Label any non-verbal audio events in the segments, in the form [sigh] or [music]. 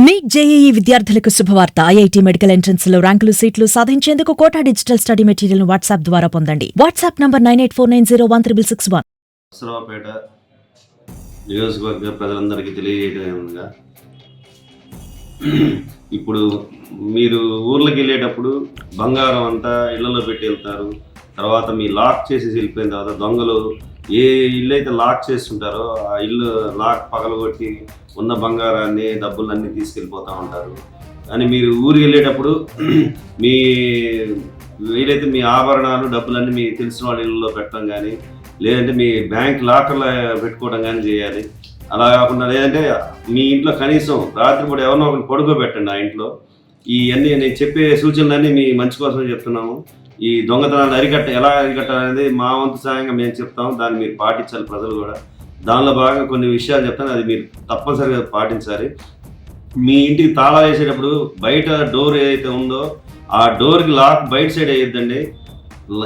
Neat JEE విద్యార్థులకు శుభవార్త. IIT medical ఎంట్రన్స్లో ర్యాంకులు సీట్లు సాధించేందుకు Kota digital study material WhatsApp ద్వారా పొందండి. WhatsApp number nine eight four nine zero one triple six one. Narasaraopet నియోజకవర్గ ప్రజలందరికీ తెలియజేయడంగా ఇప్పుడు మీరు ఊర్లోకి వెళ్ళేటప్పుడు బంగారం అంతా ఇళ్ళలో పెట్టి వెళ్తారు. తర్వాత మీ లాక్ చేసి వెళ్ళిపోయిన తర్వాత దొంగలు ఏ ఇల్లు అయితే లాక్ చేస్తుంటారో ఆ ఇల్లు లాక్ పగలగొట్టి ఉన్న బంగారాన్ని డబ్బులన్నీ తీసుకెళ్ళిపోతూ ఉంటారు. కానీ మీరు ఊరికి వెళ్ళేటప్పుడు [clears throat] మీ వీలైతే మీ ఆభరణాలు డబ్బులన్నీ మీ తెలిసిన వాళ్ళ ఇళ్ళలో పెట్టడం కానీ లేదంటే మీ బ్యాంక్ లాకర్లో పెట్టుకోవడం కానీ చేయాలి. అలా కాకుండా లేదంటే మీ ఇంట్లో కనీసం రాత్రిపూట ఎవరినో ఒకరిని పడుకోబెట్టండి ఆ ఇంట్లో. ఇవన్నీ నేను చెప్పే సూచనలన్నీ మీ మంచి కోసం చెప్తున్నాము. ఈ దొంగతనాలు అరికట్ట ఎలా అరికట్టాలనేది మా వంతు సాయంగా మేము చెప్తాము దాన్ని మీరు పాటించాలి ప్రజలు కూడా. దానిలో భాగంగా కొన్ని విషయాలు చెప్తాను. అది మీరు తప్పనిసరిగా పాటించాలి. మీ ఇంటికి తాళా వేసేటప్పుడు బయట డోర్ ఏదైతే ఉందో ఆ డోర్కి లాక్ బయట సైడ్ వేయద్దండి.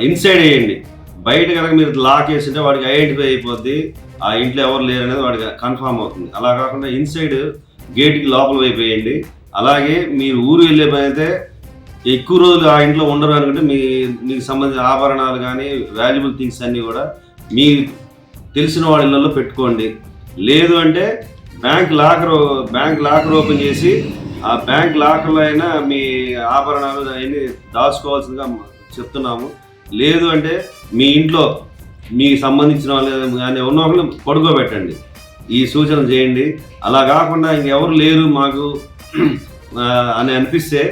ఇన్సైడ్ వేయండి. బయట కనుక మీరు లాక్ వేసింటే వాడికి ఐడెంటిఫై అయిపోద్ది. ఆ ఇంట్లో ఎవరు లేరు అనేది వాడికి కన్ఫామ్ అవుతుంది. అలా కాకుండా ఇన్సైడ్ గేట్కి లోపల వైపు వేయండి. అలాగే మీరు ఊరు వెళ్ళే పని అయితే ఎక్కువ రోజులు ఆ ఇంట్లో ఉండరు అనుకుంటే మీ మీకు సంబంధించిన ఆభరణాలు కానీ వాల్యుబుల్ థింగ్స్ అన్నీ కూడా మీ తెలిసిన వాళ్ళ ఇళ్ళల్లో పెట్టుకోండి. లేదు అంటే bank locker bank locker open చేసి ఆ బ్యాంక్ లాకర్లో అయినా మీ ఆభరణాలు అవన్నీ దాచుకోవాల్సిందిగా చెప్తున్నాము. లేదు అంటే మీ ఇంట్లో మీకు సంబంధించిన వాళ్ళు కానీ ఉన్న వాళ్ళు పడుకోబెట్టండి. ఈ సూచన చేయండి. అలా కాకుండా ఇంకెవరు లేరు మాకు అని అనిపిస్తే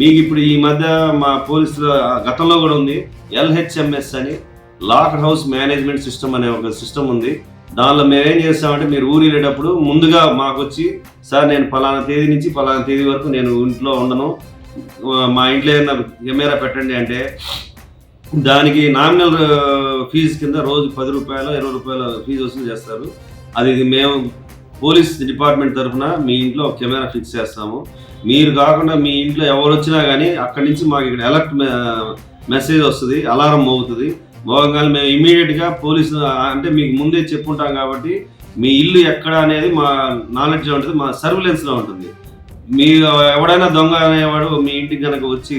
మీకు ఇప్పుడు ఈ మధ్య మా పోలీసులు గతంలో కూడా ఉంది. ఎల్హెచ్ఎంఎస్ అని లాక్ హౌస్ మేనేజ్మెంట్ సిస్టమ్ అనే ఒక సిస్టమ్ ఉంది. దానిలో మేము ఏం చేస్తామంటే మీరు ఊరు వెళ్ళేటప్పుడు ముందుగా మాకు వచ్చి సార్ నేను ఫలానా తేదీ నుంచి ఫలానా తేదీ వరకు నేను ఇంట్లో ఉండను. మా ఇంట్లో ఏదైనా కెమెరా పెట్టండి అంటే దానికి నామినల్ ఫీజు కింద రోజు పది రూపాయలు ఇరవై రూపాయల ఫీజు వసూలు చేస్తారు. అది మేము పోలీస్ డిపార్ట్మెంట్ తరఫున మీ ఇంట్లో ఒక కెమెరా ఫిక్స్ చేస్తాము. మీరు కాకుండా మీ ఇంట్లో ఎవరు వచ్చినా కానీ అక్కడి నుంచి మాకు ఇక్కడ అలర్ట్ మెసేజ్ వస్తుంది అలారం మోగుతుంది. మోగంగానే మేము ఇమీడియట్గా పోలీసు అంటే మీకు ముందే చెప్పుంటాం కాబట్టి మీ ఇల్లు ఎక్కడ అనేది మా నాలెడ్జ్లో ఉంటుంది మా సర్విలెన్స్లో ఉంటుంది. మీరు ఎవడైనా దొంగ అనేవాడు మీ ఇంటికి కనుక వచ్చి